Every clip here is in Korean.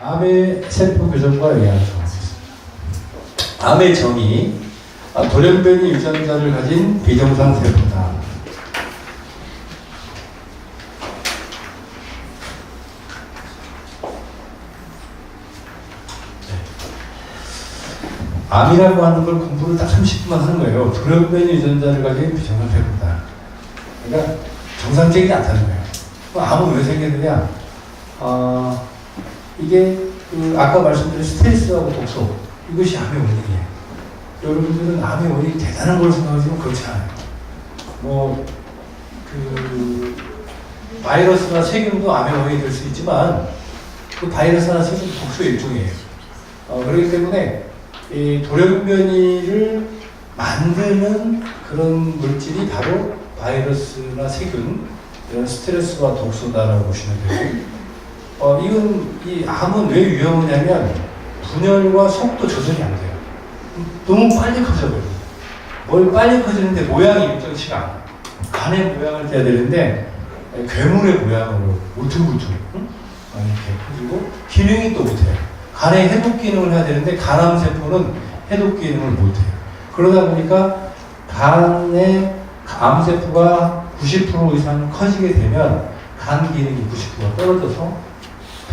암의 세포 교정과 정하겠습니다. 암의 정의, 아, 돌연변이 유전자를 가진 비정상 세포다. 암이라고 하는 걸 공부를 딱 30분만 하는 거예요. 돌연변이 유전자를 가진 비정상 세포다. 그러니까 정상적이지 않다는 거예요. 암은 왜 생기느냐? 어, 이게 그 아까 말씀드린 스트레스하고 독소 이것이 암의 원인이에요. 여러분들은 암의 원인이 대단한 걸 생각하지만 그렇지 않아요. 뭐 그 바이러스나 세균도 암의 원인이 될 수 있지만 그 바이러스나 세균 독소의 일종이에요. 어, 그렇기 때문에 이 돌연변이를 만드는 그런 물질이 바로 바이러스나 세균 이런 스트레스와 독소다라고 보시면 되고 어, 이건, 이 암은 왜 위험하냐면, 분열과 속도 조절이 안 돼요. 너무 빨리 커져버려요. 뭘 빨리 커지는데 모양이 일정치가 않아. 간의 모양을 떼야 되는데, 괴물의 모양으로 울퉁불퉁, 응? 어, 이렇게 커지고, 기능이 또 못해요. 간의 해독 기능을 해야 되는데, 간암 세포는 해독 기능을 못해요. 그러다 보니까, 간의 암 세포가 90% 이상 커지게 되면, 간 기능이 90%가 떨어져서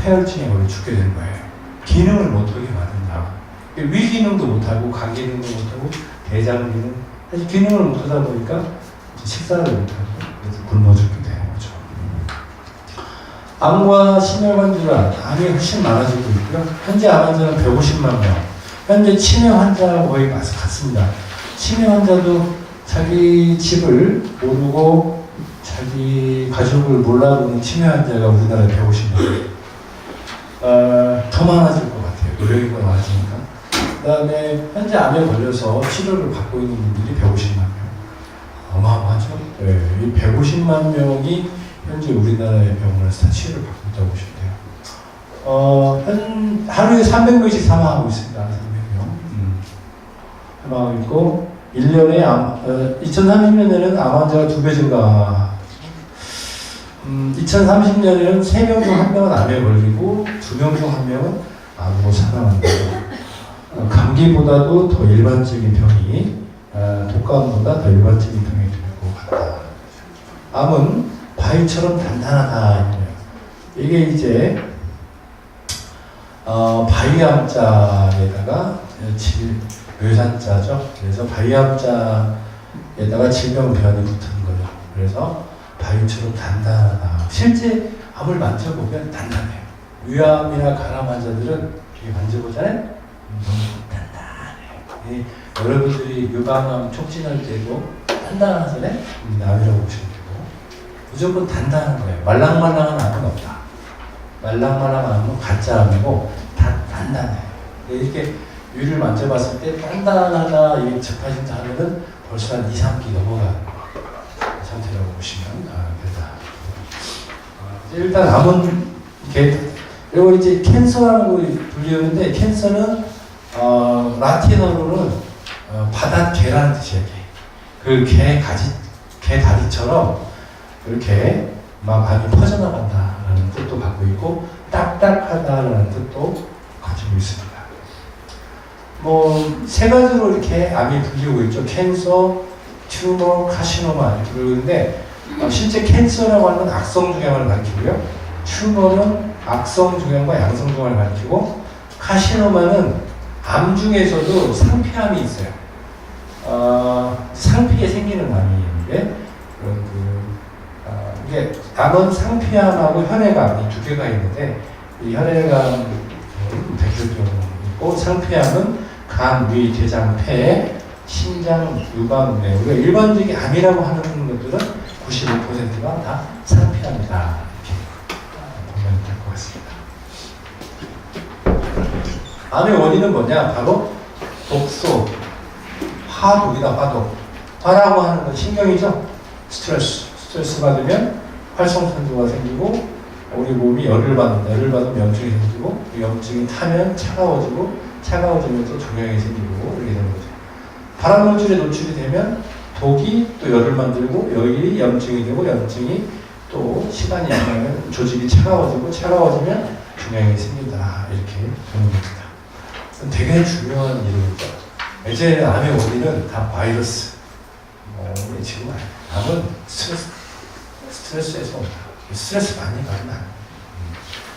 폐혈증에 걸려 죽게 되는 거예요. 기능을 못하게 만든다. 위 기능도 못하고, 간 기능도 못하고, 대장 기능. 사실 기능을 못하다 보니까 식사를 못하고, 그래서 굶어 죽게 되는 거죠. 암과 심혈관 질환, 암이 훨씬 많아지고 있고요. 현재 암 환자는 150만 명. 현재 치매 환자와 거의 같습니다. 치매 환자도 자기 집을 모르고 자기 가족을 몰라보는 치매 환자가 우리나라에 150명. 어, 더 많아질 것 같아요. 노령이 더 많아지니까. 그 다음에 현재 암에 걸려서 치료를 받고 있는 분들이 150만 명. 어마어마하죠? 네, 이 150만 명이 현재 우리나라의 병원에서 다 치료를 받고 있다고 보시면 돼요. 어, 한, 하루에 300명씩 사망하고 있습니다. 300명. 음. 사망하고 있고, 1년에 암, 어, 2030년에는 암 환자가 두 배 증가 음, 2030년에는 3명 중 1명은 암에 걸리고 2명 중 1명은 암으로 사망한다. 어, 감기보다도 더 일반적인 병이 어, 독감보다 더 일반적인 병이 될것 같다. 암은 바위처럼 단단하다. 이게 이제 어, 바위암자에다가 질, 외산자죠. 그래서 바위암자에다가 질병 변이 붙은 거죠. 그래서 바위처럼 단단하다. 실제 암을 만져보면 단단해요. 위암이나 간암 환자들은 만져보잖아요. 음, 너무 단단해요. 이 여러분들이 유방암 촉진할 때도 단단하잖아요. 음, 암이라고 보시면 되고 무조건 단단한 거예요. 말랑말랑한 암은 없다. 말랑말랑한 암은 가짜 암이고 다 단단해요. 이렇게 위를 만져봤을 때 단단하다 이게 접하신다 하면은 벌써 한 2, 3기 넘어가는 상태라고 보시면 아, 된다. 아, 이제 일단 암은 이렇게 그리고 이제 캔서라는 걸 불리는데 캔서는 어, 라틴어로는 어, 바닷개라는 뜻이에요. 개. 그개 가지 개 다리처럼 이렇게 막 암이 퍼져나간다라는 뜻도 갖고 있고 딱딱하다라는 뜻도 가지고 있습니다. 뭐 세 가지로 이렇게 암이 불리고 있죠. 캔서, 튜머, 카시노마 이렇게 부르는데 어, 실제 캔서라고 하는 건 악성 종양을 가리키고요. 튜머는 악성 종양과 양성 종양을 가리키고 카시노마는 암 중에서도 상피암이 있어요. 어, 상피에 생기는 암인데 그런 그 어, 이게 암은 상피암하고 혈액암 이 두 개가 있는데 이 혈액암 대표적으로 있고 상피암은 간, 위, 대장, 폐, 심장, 유방, 뇌. 우리가 일반적인 암이라고 하는 것들은 95%가 다. 이렇게 보면 될 것 같습니다. 암의 원인은 뭐냐? 바로 독소, 화독이다, 화독. 화라고 하는 건 신경이죠? 스트레스. 스트레스 받으면 활성산소가 생기고, 우리 몸이 열을 받는다. 열을 받으면 염증이 생기고, 그 염증이 타면 차가워지고, 차가워지면서 종양이 생기고, 이렇게 되는 거죠. 발암 물질에 노출이 되면 독이 또 열을 만들고, 열이 염증이 되고, 염증이 또 시간이 지나면 조직이 차가워지고, 차가워지면 균형이 생긴다 이렇게 보는 겁니다. 되게 중요한 이름이죠. 예전에는 암의 원인은 다 바이러스. 뭐 우리 지금 암은 스트레스, 스트레스에서 온다. 스트레스 많이 돼.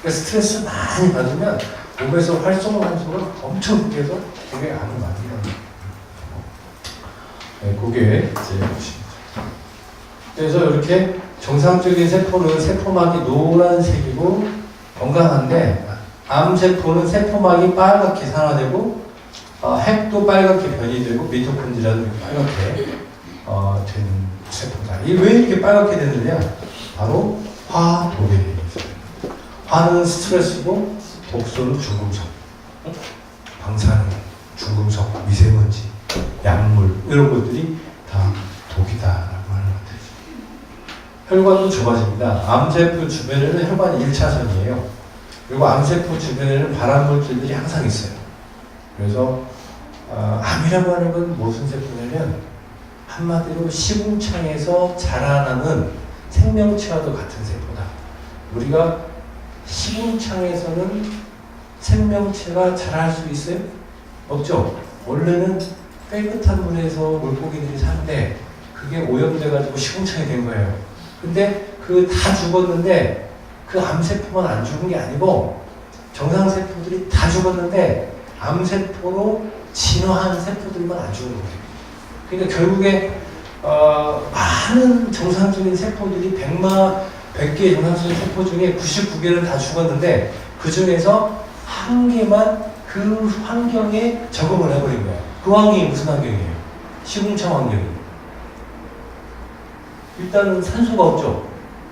그러니까 스트레스 많이 받으면 몸에서 활성화산소가 엄청 생겨서 그게 암을 만든다. 네, 그게 이제 보십니다. 그래서 이렇게 정상적인 세포는 세포막이 노란색이고 건강한데 암세포는 세포막이 빨갛게 산화되고 어, 핵도 빨갛게 변이 되고 미토콘드리아도 빨갛게 어, 된 세포다. 이게 왜 이렇게 빨갛게 되느냐? 바로 화독에 의해서. 화는 스트레스고 독소는 중금속, 방사능, 중금속, 미세먼지, 약물 이런 것들이 다 독이다라고 하는 것들이죠. 혈관도 좁아집니다. 암세포 주변에는 혈관이 1차선이에요. 그리고 암세포 주변에는 발암물질들이 항상 있어요. 그래서 어, 암이라고 하는 건 무슨 세포냐면 한마디로 시궁창에서 자라나는 생명체와도 같은 세포다. 우리가 시궁창에서는 생명체가 자랄 수 있어요? 없죠. 원래는 깨끗한 물에서 물고기들이 사는데 그게 오염돼가지고 시궁창이 된 거예요. 근데 그 다 죽었는데 그 암세포만 안 죽은 게 아니고 정상세포들이 다 죽었는데 암세포로 진화한 세포들만 안 죽은 거예요. 그러니까 결국에 어, 많은 정상적인 세포들이 100마, 100개의 정상적인 세포 중에 99개는 다 죽었는데 그 중에서 한 개만 그 환경에 적응을 해버린 거예요. 그 환경이 무슨 환경이에요? 시궁창 환경이에요. 일단은 산소가 없죠.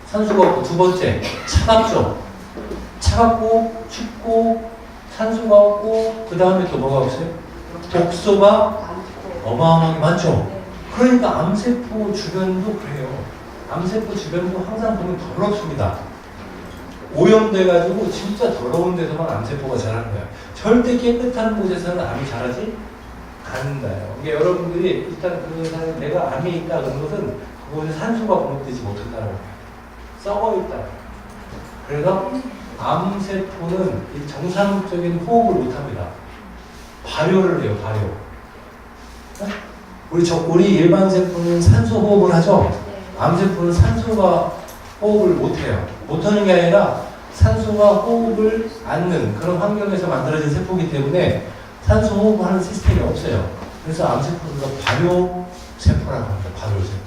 산소가 없고 두 번째 차갑죠. 차갑고 춥고 산소가 없고 그 다음에 또 뭐가 없어요? 독소가 어마어마하게 많죠. 그러니까 암세포 주변도 그래요. 암세포 주변도 항상 보면 더럽습니다. 오염돼가지고 진짜 더러운 데서만 암세포가 자라는 거야. 절대 깨끗한 곳에서는 암이 자라지 않는다요. 이게 여러분들이 일단 그 사람 내가 암이 있다 그런 것은 그곳에 산소가 공급되지 못한다는 거예요. 썩어 있다. 그래서 암세포는 이 정상적인 호흡을 못합니다. 발효를 해요, 발효. 어? 우리 저 우리 일반 세포는 산소 호흡을 하죠. 암세포는 산소가 호흡을 못해요. 못하는 게 아니라 산소가 호흡을 않는 그런 환경에서 만들어진 세포이기 때문에 산소 호흡을 하는 시스템이 없어요. 그래서 암세포는 발효 세포라고 합니다. 발효 세포.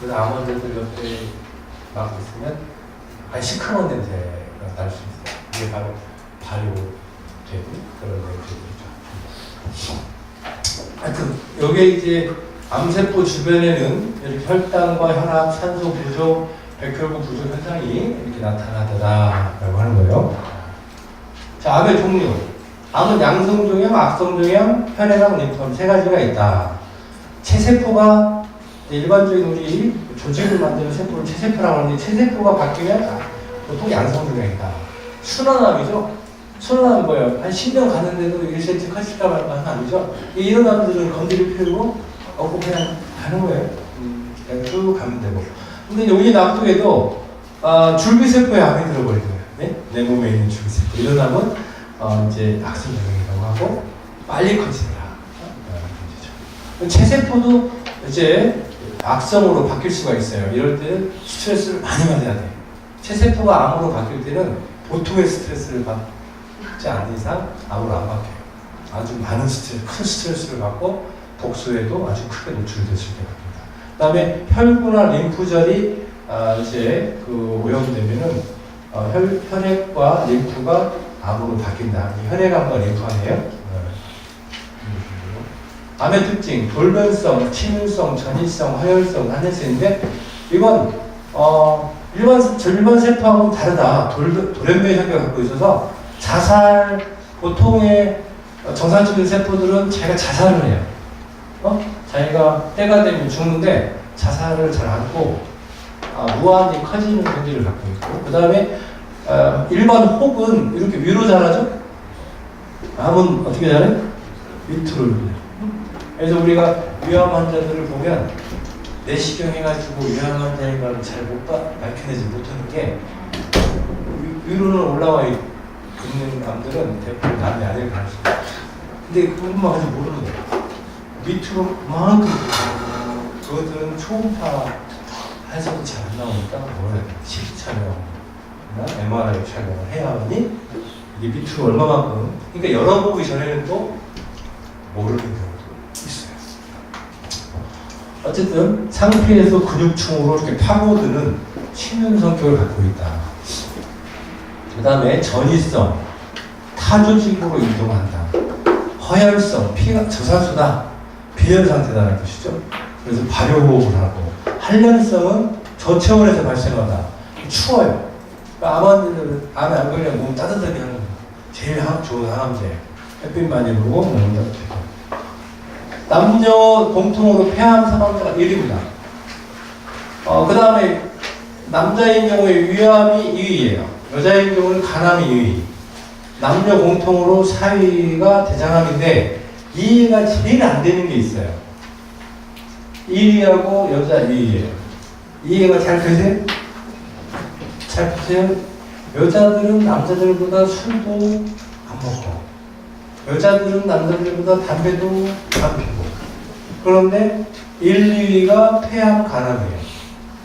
그래서 암 환자들 옆에 막 있으면 아니 시커먼 냄새가 날 수 있어요. 이게 바로 발효된 그런 냄새들이죠. 하여튼 여기에 이제 암세포 주변에는 이렇게 혈당과 혈압, 산소 부족, 백혈구 부족 현상이 이렇게 나타나더라라고 하는 거예요. 자, 암의 종류. 암은 양성종양, 악성종양, 혈액암, 림프암 세 가지가 있다. 체세포가 일반적인 우리 조직을 만드는 세포를 체세포라고 하는데 체세포가 바뀌면 아, 보통 양성종양이다. 순환암이죠. 순환암 뭐예요? 한 10년 갔는데도 1cm 커질까 말까 하는 암이죠. 이런 암들은 건드릴 필요고 없고 그냥 가는 거예요. 음, 그냥 쭉 가면 되고. 근데 여기 납두에도 아, 줄기세포에 암이 들어버린 거예요. 네? 내 몸에 있는 줄기세포. 이런 암은 어, 이제 악성종양이라고 하고 빨리 커진다. 어, 체세포도 이제 악성으로 바뀔 수가 있어요. 이럴 때는 스트레스를 많이 받아야 돼. 체세포가 암으로 바뀔 때는 보통의 스트레스를 받지 않는 이상 암으로 안 바뀌어요. 아주 많은 스트레스, 큰 스트레스를 받고 독소에도 아주 크게 노출됐을 때 바뀝니다. 그 다음에 혈구나 림프절이 아, 이제 그 오염되면은 어, 혈, 혈액과 림프가 암으로 바뀐다. 이 혈액암과 림프암이에요. 어, 암의 특징, 돌변성, 침윤성, 전이성, 화열성, 한해성인데 이건 어, 일반 일반 세포하고는 다르다. 돌 돌연변 현상을 갖고 있어서 자살 보통의 정상적인 세포들은 자기가 자살을 해요. 어? 자기가 때가 되면 죽는데 자살을 잘 않고 아, 무한히 커지는 경지를 갖고 있고 그 다음에 어, 일반 혹은 이렇게 위로 자라죠. 암은 어떻게 자라요? 밑으로. 그래서 우리가 위암 환자들을 보면 내시경 해가지고 위암 환자인 걸 잘 못 밝혀내지 못하는 게 위로는 올라와 있- 있는 암들은 대부분 남이 아닐 가능성이. 근데 그것만 아직 모르는 거예요. 밑으로 그만큼 그것들은 초음파 해서도 잘안 나오니까 돼? CT 촬영이나 MRI 촬영을 해야 하니 이게 밑으로 얼마만큼 그러니까 열어보기 전에는 또 모르는 경우도 있어요. 어쨌든 상피에서 근육층으로 이렇게 파고드는 치명 성격을 갖고 있다. 그 다음에 전이성, 타조직으로 이동한다. 허혈성, 피가 저산수다. 비열 상태다는 뜻이죠. 그래서 발효호흡을 하고 한련성은 저체온에서 발생하다. 추워요. 그러니까 암환자들은 암에 안 걸리면 몸 따뜻하게 하는. 제일 하- 좋은 항암제. 햇빛 많이 보고 몸 따뜻하게. 남녀 공통으로 폐암 사망자가 1위입니다. 어, 그 다음에 남자인 경우에 위암이 2위예요. 여자인 경우는 간암이 2위. 남녀 공통으로 4위가 대장암인데 2위가 제일 안 되는 게 있어요. 1위하고 여자 2위예요. 2위가 잘 크세요? 잘 크세요? 여자들은 남자들보다 술도 안 먹고 여자들은 남자들보다 담배도 안 피고 그런데 1, 2위가 폐암 간암이에요.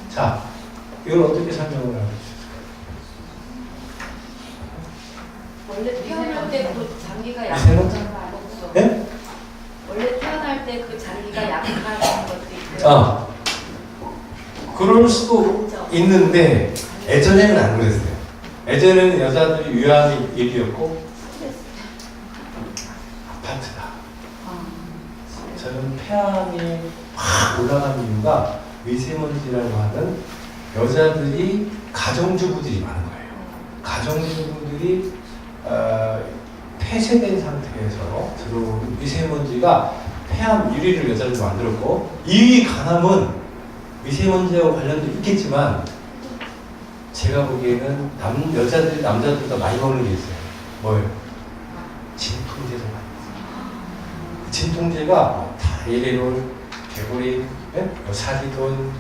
자, 이걸 어떻게 설명을 하고 원래 태어날 때 그 장기가 미세먼지? 약하잖아. 없어. 네? 원래 태어날 때 그 장기가 약한 있고. 아, 그럴 수도 있는데 예전에는 안 그랬어요. 예전에는 여자들이 위암이 1위였고 아파트다. 저는 폐암이 확 올라간 이유가 미세먼지라고 하는 여자들이 가정주부들이 많은 거예요. 가정주부들이 어, 폐쇄된 상태에서 들어오는 미세먼지가 폐암 1위를 여자들 만들었고 2위 간암은 미세먼지하고 관련도 있겠지만 제가 보기에는 남 여자들이 남자들보다 많이 먹는 게 있어요. 뭐예요? 진통제도 많이 먹어요. 진통제가 다 에레놀, 개구리, 예? 뭐 사리돈,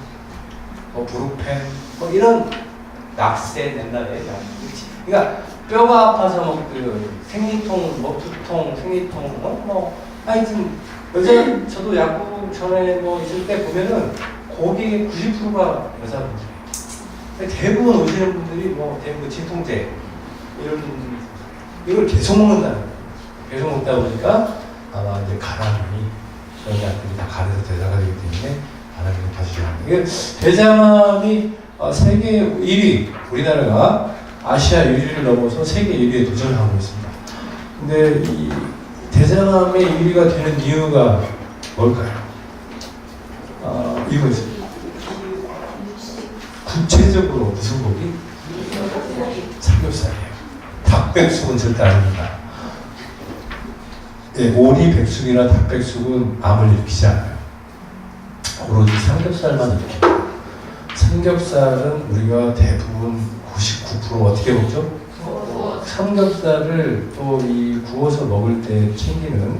뭐 브루펜, 뭐 이런 낙센 옛날에 그러니까 뼈가 아파서 뭐 그 생리통, 뭐 두통, 생리통, 뭐, 뭐 하여튼 여자 저도 야구 전에 뭐 있을 때 보면은 고객의 90%가 여자분들이에요. 근데 대부분 오시는 분들이 뭐 대부분 진통제 이런 이걸 계속 거예요. 계속 먹다 보니까 아마 이제 가라앉이 여자들이 다 간에서 대사가 되기 때문에 가라앉이 가시죠. 이게 대장암이 어, 세계 1위 우리나라가 아시아 1위를 넘어서 세계 1위에 도전하고 있습니다. 근데 이 대장암의 1위가 되는 이유가 뭘까요? 어, 이유가. 구체적으로 무슨 고기? 삼겹살이에요. 닭백숙은 절대 아닙니다. 예, 오리 백숙이나 닭백숙은 암을 일으키지 않아요. 오로지 삼겹살만 일으킵니다. 삼겹살은 우리가 대부분 99% 어떻게 먹죠? 삼겹살을 또 이 구워서 먹을 때 챙기는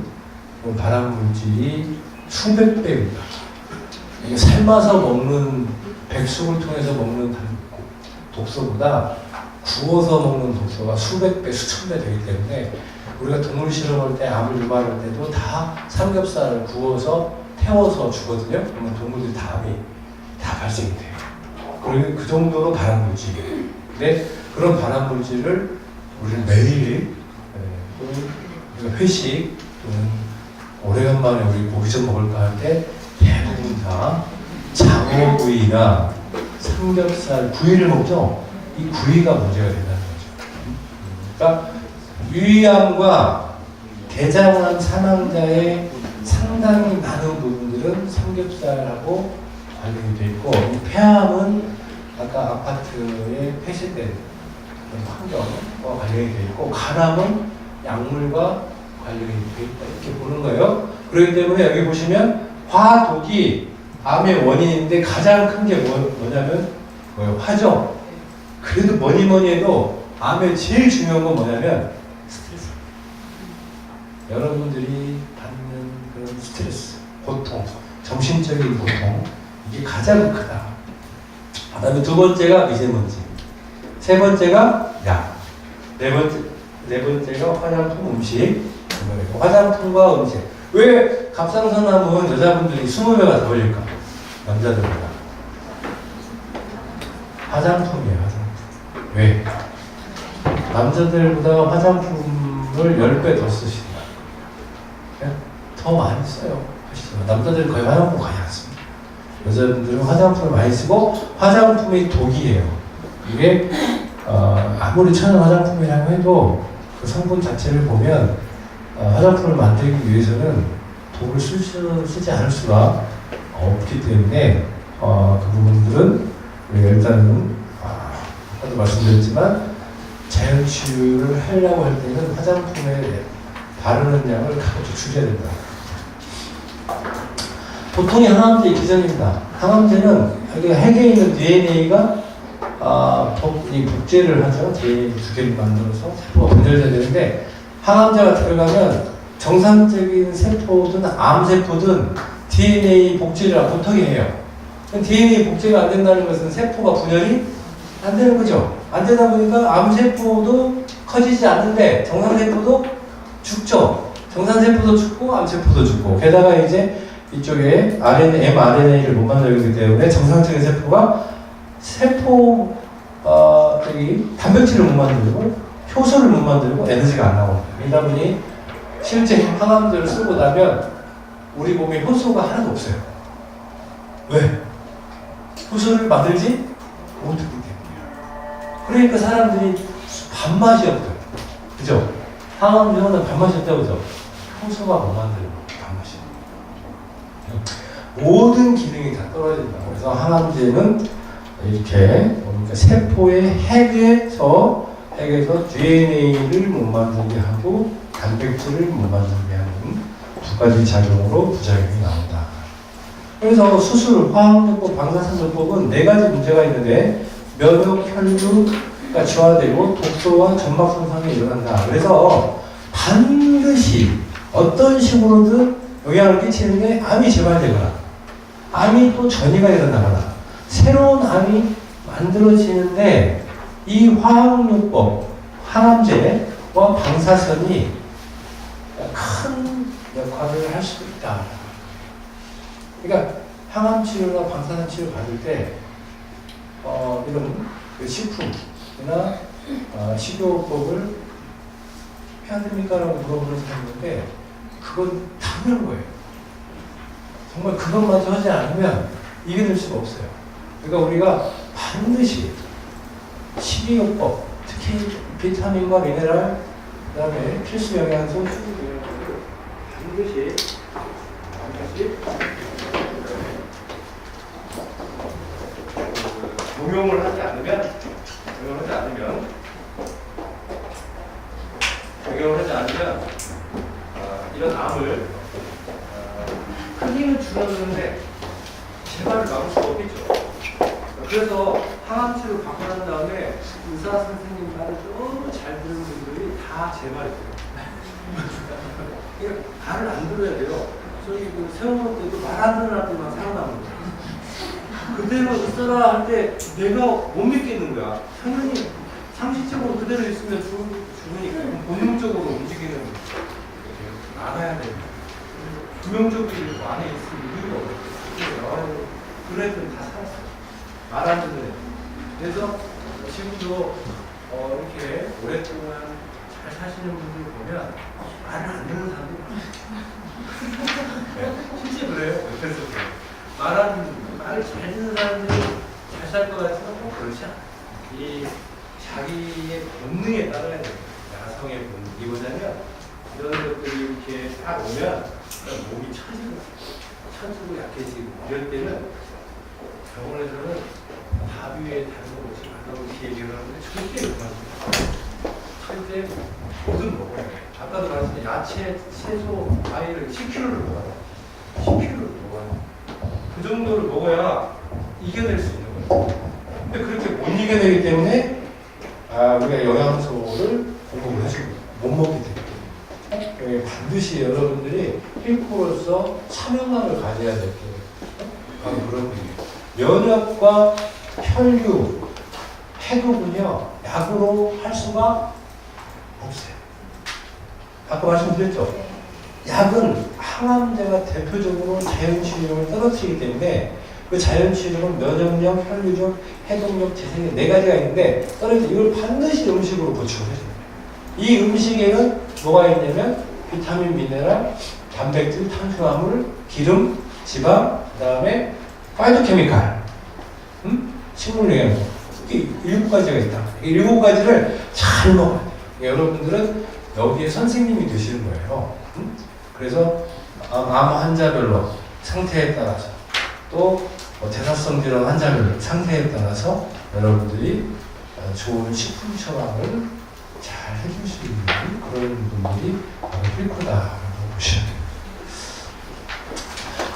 그 발암 물질이 수백 배입니다. 삶아서 먹는 백숙을 통해서 먹는 단- 독소보다 구워서 먹는 독소가 수백 배, 수천 배 되기 때문에 우리가 동물 실험할 때 암을 유발할 때도 다 삼겹살을 구워서 태워서 주거든요. 그러면 동물들이 다 암이 다 발생이 돼요. 그리고 그 정도로 발암 물질이에요. 근데 그런 발암 물질을 우리는 매일 예, 또는 회식 또는 오래간만에 우리 고기 좀 먹을까 할 때 대부분 다 장어구이나 삼겹살 구이를 먹죠. 이 구이가 문제가 된다는 거죠. 그러니까 유의암과 대장암 사망자의 상당히 많은 부분들은 삼겹살하고 관련이 돼 있고 이 폐암은 아까 아파트에 폐쇄된 환경과 관련이 돼 있고 간암은 약물과 관련이 돼 있다 이렇게 보는 거예요. 그렇기 때문에 여기 보시면 화독이 암의 원인인데 가장 큰게 뭐냐면 뭐예요? 화죠. 그래도 뭐니 뭐니 해도 암의 제일 중요한 건 뭐냐면 스트레스. 여러분들이 받는 그런 스트레스, 고통, 정신적인 고통 이게 가장 크다. 그다음에 두 번째가 미세먼지, 세 번째가 약. 네 번째 네 번째가 화장품 음식. 화장품과 음식. 왜 갑상선암은 여자분들이 20배가 더 걸릴까? 남자들보다. 화장품이에요, 화장품. 왜? 남자들보다 화장품을 10배 더 쓰신다. 예? 더 많이 써요. 남자들은 거의 화장품 많이 안 씁니다. 여자분들은 화장품을 많이 쓰고 화장품이 독이에요. 이게 어, 아무리 천연 화장품이라고 해도 그 성분 자체를 보면 어, 화장품을 만들기 위해서는 쓸 수, 쓰지 않을 수가 없기 때문에 어, 그 부분들은 일단은 아, 아까도 말씀드렸지만 자연 치유를 하려고 할 때는 화장품에 바르는 양을 가급적 줄여야 된다. 보통의 항암제 기전입니다. 항암제는 여기 핵에 있는 DNA가 아, 복, 이 복제를 하죠. DNA 두 개를 만들어서 세포가 분열돼야 되는데 항암제가 들어가면 정상적인 세포든 암세포든 DNA 복제를 보통이 해요. DNA 복제가 안 된다는 것은 세포가 분열이 안 되는 거죠. 안 되다 보니까 암세포도 커지지 않는데 정상세포도 죽죠. 정상세포도 죽고 암세포도 죽고 게다가 이제 이쪽에 RNA, mRNA를 못 만들기 때문에 정상적인 세포가 세포 어, 단백질을 못 만들고 효소를 못 만들고 에너지가 안 나옵니다. 이러다 보니 실제 항암제를 쓰고 나면 우리 몸에 효소가 하나도 없어요. 왜? 효소를 만들지 못하기 때문이에요. 그러니까 사람들이 밥맛이 없어요. 그죠? 항암제는 밥맛이 없다고 그죠? 효소가 못 만들고 밥맛이 모든 기능이 다 떨어진다. 그래서 항암제는 이렇게 그러니까 세포의 핵에서 핵에서 DNA를 못 만들게 하고 단백질을 못 만들게 하는 두 가지 작용으로 부작용이 나온다. 그래서 수술, 화학요법, 방사선요법은 네 가지 문제가 있는데 면역 혈류가 저하되고 독소와 점막 손상이 일어난다. 그래서 반드시 어떤 식으로든 영향을 끼치는 게 암이 재발되거나 암이 또 전이가 일어나거나 새로운 암이 만들어지는데 이 화학요법, 항암제와 방사선이 큰 역할을 할 수도 있다. 그러니까 항암 치료나 방사선 치료 받을 때 어, 이런 그 식품이나 어, 식이요법을 해야 됩니까 라고 물어보는 사람이 있는데 그건 당연한 거예요. 정말 그것마저 하지 않으면 이겨낼 수가 없어요. 그러니까 우리가 반드시 식이요법, 특히 비타민과 미네랄, 그 다음에 필수 영양소, 반드시 반드시 적용을 하지 않으면 적용을 하지 않으면 적용을 하지 않으면 어, 이런 암을 어, 큰 힘을 줄여주는데 재발을 막을 수가 없겠죠. 그래서 항암치를 받고 난 다음에 의사 선생님 말을 너무 잘 들은 분들이 다 재발했어요. 그러니까 말을 안 들어야 돼요. 저기 그 세워놓을 때도 말안 듣는 애들만 살아남는 거예요. 그대로 있어라 할 때 내가 못 믿겠는 거야. 당연히 상식적으로 그대로 있으면 죽, 죽으니까 본능적으로 움직이는 알아야 됩니다. 부정적으로 이렇게 안에 있으면 이유가 없어요. 애들은 다 살았어요. 말안 듣는 애들. 그래서 지금도 어, 이렇게 오랫동안 잘 사시는 분들 보면 말을 안 듣는 사람들이 많아요. 네, 실제 그래요. 옆에서 말하는 말을 잘 듣는 사람들이 잘 살 것 같지만 꼭 그렇지 않아. 이 자기의 본능에 따라야 돼요. 야성의 본능. 이 뭐냐면 이런 것들이 이렇게 딱 오면 몸이 처지고 처지고 약해지고 이럴 때는 병원에서는 밥 위에 다른 말라고 이렇게 얘기를 하는데 절대 그러지 절대 뭐든 먹어야 돼. 아까도 말했지만 야채, 채소, 과일을 10kg를 먹어야 돼. 10kg를 먹어야 돼. 그 정도를 먹어야 이겨낼 수 있는 거예요. 근데 그렇게 못 이겨내기 때문에 아, 영양소를 공급을 해주고 못 먹게 되기 때문에 반드시 여러분들이 힐코로서 사명감을 가져야 될게 바로 그런 분이에요. 면역과 혈류, 해독은요 약으로 할 수가 아까 말씀드렸죠. 네. 약은 항암제가 대표적으로 자연치유력을 떨어뜨리기 때문에 그 자연치유력은 면역력, 혈류력, 해독력, 재생력 네 가지가 있는데 떨어져 이걸 반드시 음식으로 보충을 해줘요. 이 음식에는 뭐가 있냐면 비타민, 미네랄, 단백질, 탄수화물, 기름, 지방, 그 다음에 파이토케미칼, 음? 식물 영양소 이게 일곱 가지가 있다. 이 일곱 가지를 잘 먹어야 돼요. 여러분들은 여기에 선생님이 되시는 거예요. 음? 그래서 암 환자별로 상태에 따라서 또뭐 대사성 질환 환자별 상태에 따라서 여러분들이 어, 좋은 식품 처방을 잘 해줄 수 있는 그런 분들이 바로 필코다라고 보시면 돼요.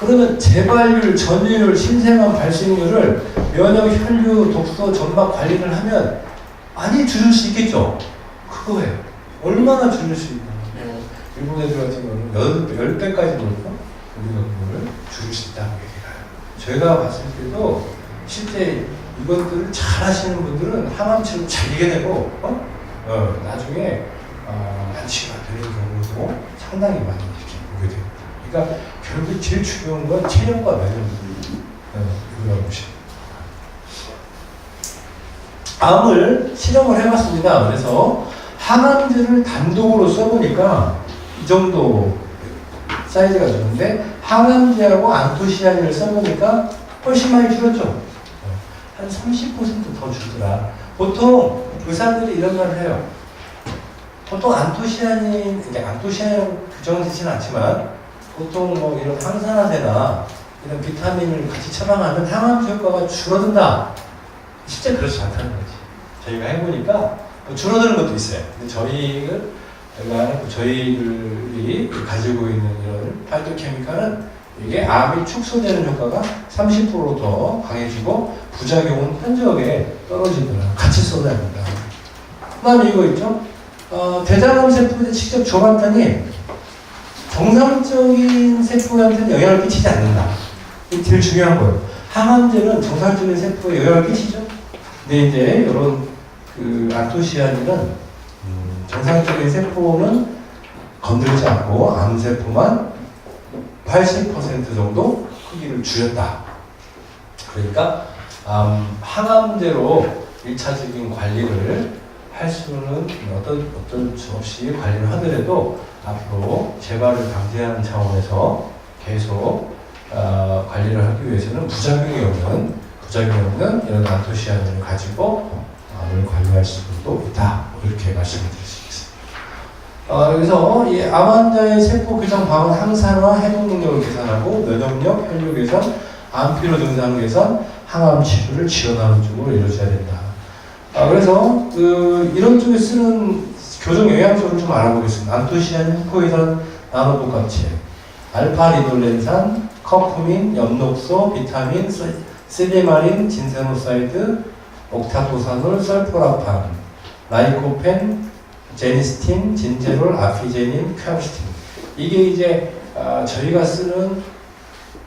그러면 재발률, 전이율, 신생아 발생률을 면역, 혈류, 독소, 점막 관리를 하면 많이 줄일 수 있겠죠? 그거예요. 얼마나 줄일 수 있나? 뭐 일본 애들 같은 경우는 열, 열 배까지 볼까? 우리가 그거를 줄일 수 있다는 얘기가. 저희가 봤을 때도 실제 이것들을 잘 하시는 분들은 항암 치료 잘 이겨내고, 어? 어, 나중에, 어, 완치가 되는 경우도 상당히 많이 이렇게 보게 돼요. 그러니까 결국 제일 중요한 건 체력과 면역력. 어, 이거라고 보시면. 암을 실험을 해봤습니다. 그래서 항암제를 단독으로 써보니까 이 정도 사이즈가 되는데 항암제하고 안토시아닌을 써보니까 훨씬 많이 줄었죠. 어, 한 30%더 줄더라. 보통 의사들이 이런 말을 해요. 보통 안토시아닌, 이제 안토시아닌 규정되지는 않지만 보통 뭐 이런 항산화제나 이런 비타민을 같이 처방하면 항암제 효과가 줄어든다. 실제 그렇지 않다는 거지. 저희가 해보니까 뭐 줄어드는 것도 있어요. 근데 저희를 저희가 저희들이 가지고 있는 이런 파이토케미칼은 이게 암이 축소되는 효과가 30%더 강해지고 부작용은 현저하게 떨어지더라. 같이 쏟아야 된다. 그 다음에 이거 있죠? 어, 대장암 세포에 직접 줘봤더니 정상적인 세포한테는 영향을 끼치지 않는다. 이게 제일 중요한 거예요. 항암제는 정상적인 세포에 영향을 끼치죠. 근데 이제 이런 그 안토시아닌은 음, 정상적인 세포는 건들지 않고 암세포만 80% 정도 크기를 줄였다. 그러니까 암, 항암제로 1차적인 관리를 할 수는 어떤 어떤 수 없이 관리를 하더라도 앞으로 재발을 방지하는 차원에서 계속 어, 관리를 하기 위해서는 부작용이 없는 부작용이 없는 이런 안토시아닌을 가지고 암을 관리할 수도 있다 이렇게 말씀을 드릴 수 있습니다. 어, 여기서 이 암 환자의 세포 교정 방은 항산화 해독 능력을 개선하고 면역력, 혈류 개선, 암 피로 증상 개선, 항암 치료를 지원하는 쪽으로 이루어져야 된다. 아, 그래서 그 이런 쪽에 쓰는 교정 영양소를 좀 알아보겠습니다. 안토시아닌, 후코이산, 나노복합체, 알파리돌렌산, 커프민, 엽록소, 비타민, 세- 세리마린, 진세노사이드, 옥타토산올, 설포라판, 라이코펜, 제니스틴, 진제롤, 아피제닌, 퀘르스틴. 이게 이제 아, 저희가 쓰는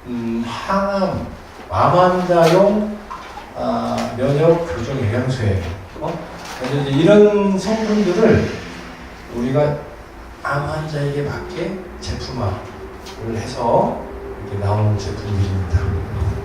음, 항암, 암 환자용 아, 면역 교정 영양소예요. 어? 이런 성분들을 우리가 암 환자에게 맞게 제품화를 해서 이렇게 나오는 제품들입니다.